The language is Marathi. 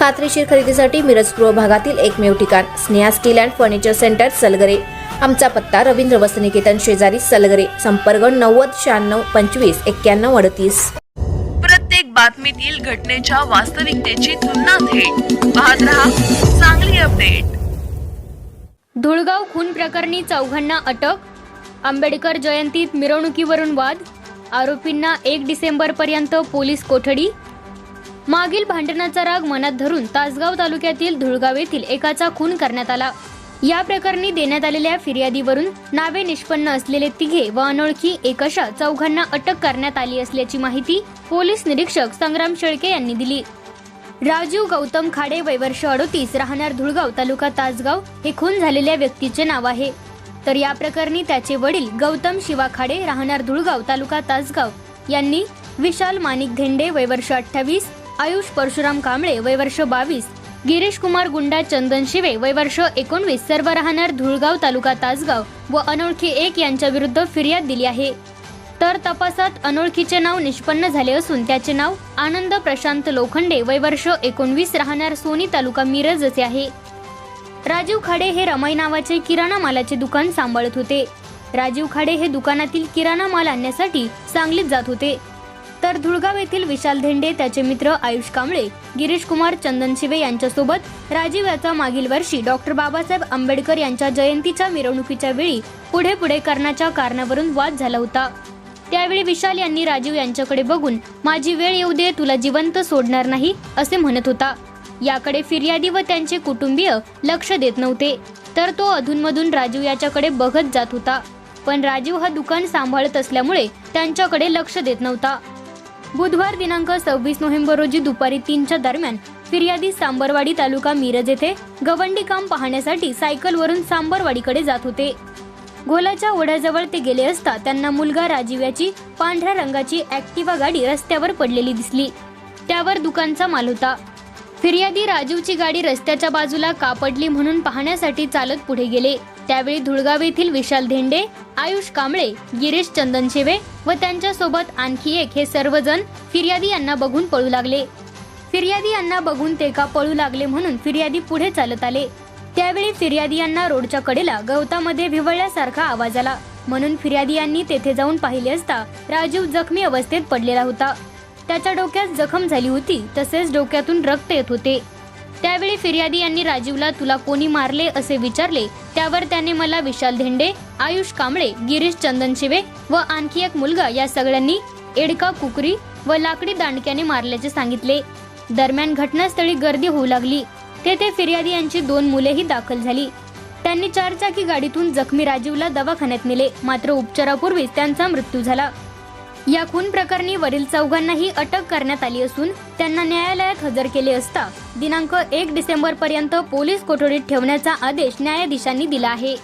खात्रीशीर खरेदीसाठी मिरज पूर्व भागातील एकमेव ठिकाण Sneha steel and furniture centre Salgare. आमचा पत्ता रवींद्र वसनिकेतन शेजारी सलगरे संपर्क नव्वद शहाण्णव पंचवीस एक्क्याण्णव अडतीस. प्रत्येक बातमीतील घटनेच्या वास्तविकतेची तुलना थेट. पाहत रहा चांगली अपडेट. धुळगाव खून प्रकरणी चौघांना अटक आंबेडकर जयंतीत मिरवणुकीवरून वाद आरोपींना एक डिसेंबरपर्यंत पोलीस कोठडी मागील भांडणाचा राग मनात धरून तासगाव तालुक्यातील धुळगाव येथील एकाचा खून करण्यात आला. या प्रकरणी देण्यात आलेल्या फिर्यादीवरून नावे निष्पन्न असलेले तिघे व अनोळखी एकशा चौघांना अटक करण्यात आली असल्याची माहिती पोलीस निरीक्षक संग्राम शेळके यांनी दिली. राजीव गौतम खाडे वैवर्ष अडोतीस राहणार धुळगाव तालुका तासगाव हे खून झालेल्या व्यक्तीचे नाव आहे. तर या प्रकरणी त्याचे वडील गौतम शिवा खाडे राहणार धुळगाव तालुका तासगाव यांनी विशाल माणिक धेंडे वैवर्ष अठ्ठावीस आयुष परशुराम कांबळे वयवर्ष बावीस. गिरीश कुमार गुंडा चंदन शिवे वयवर्ष एकोणवीस. सर्व राहणार धुळगाव तालुका तासगाव व अनोळखी एक यांच्या विरुद्ध फिर्याद दिली आहे. तर तपासात अनोळखीचे नाव निष्पन्न झाले असून त्याचे नाव आनंद प्रशांत लोखंडे वयवर्ष एकोणवीस राहणार सोनी तालुका मिरज असे आहे. राजीव खाडे हे रमाई नावाचे किराणा मालाचे दुकान सांभाळत होते. राजीव खाडे हे दुकानातील किराणा माल आणण्यासाठी सांगलीत जात होते. तर धुळगाव येथील विशाल धेंडे त्याचे मित्र आयुष कांबळे गिरीश कुमार चंदन शिवे यांच्यासोबत राजीव याचा मागील वर्षी डॉक्टर बाबासाहेब आंबेडकर यांच्या जयंतीच्या मिरवणुकीच्या वेळी पुढे पुढे करण्याच्या कारणावरून वाद झाला होता. त्यावेळी विशाल यांनी राजीव यांच्याकडे बघून माझी वेळ येऊ दे तुला जिवंत सोडणार नाही असे म्हणत होता. याकडे फिर्यादी व त्यांचे कुटुंबीय लक्ष देत नव्हते. तर तो अधूनमधून राजीव याच्याकडे बघत जात होता. पण राजीव हा दुकान सांभाळत असल्यामुळे त्यांच्याकडे लक्ष देत नव्हता. बुधवार दिनांक सव्वीस नोव्हेंबर रोजी दुपारी तीनच्या दरम्यान फिर्यादी सांबरवाडी तालुका मिरज येथे गवंडी काम पाहण्यासाठी सायकलवरून सांबरवाडीकडे जात होते. घोलाच्या ओढ्याजवळ ते गेले असता त्यांना मुलगा राजीव याची पांढऱ्या रंगाची ऍक्टिवा गाडी रस्त्यावर पडलेली दिसली. त्यावर दुकानचा माल होता. फिर्यादी राजीवची गाडी रस्त्याच्या बाजूला कापडली म्हणून पाहण्यासाठी चालत पुढे गेले. त्यावेळी धुळगाव येथील विशाल धेंडे आयुष कांबळे गिरीश चंदनशेवे व त्यांच्यासोबत आणखी एक हे सर्वजण फिर्यादी यांना बघून पळू लागले. फिर्यादी यांना बघून ते का पळू लागले म्हणून फिर्यादी पुढे चालत आले. त्यावेळी फिर्यादी यांना रोडच्या कडेला गवतामध्ये विवळल्यासारखा आवाज आला. म्हणून फिर्यादी यांनी तेथे जाऊन पाहिले असता राजीव जखमी अवस्थेत पडलेला होता. त्याच्या डोक्यात जखम झाली होती. तसेच डोक्यातून रक्त येत होते. त्यावेळी फिर्यादी यांनी राजीवला तुला कोणी मारले असे विचारले? त्यावर त्याने मला विशाल धेंडे आयुष कांबळे गिरीश चंदनशिवे व आणखी एक मुलगा या सगळ्यांनी एडका कुकरी व लाकडी दांडक्याने मारल्याचे सांगितले. दरम्यान घटनास्थळी गर्दी होऊ लागली. तेथे फिर्यादी यांची दोन मुलेही दाखल झाली. त्यांनी चारचाकी गाडीतून जखमी राजीवला दवाखान्यात नेले. मात्र उपचारापूर्वीच त्यांचा मृत्यू झाला. या खून प्रकरणी वरील चौघांनाही अटक करण्यात आली असून त्यांना न्यायालयात हजर केले असता दिनांक एक डिसेंबर पर्यंत पोलीस कोठडीत ठेवण्याचा आदेश न्यायाधीशांनी दिला आहे.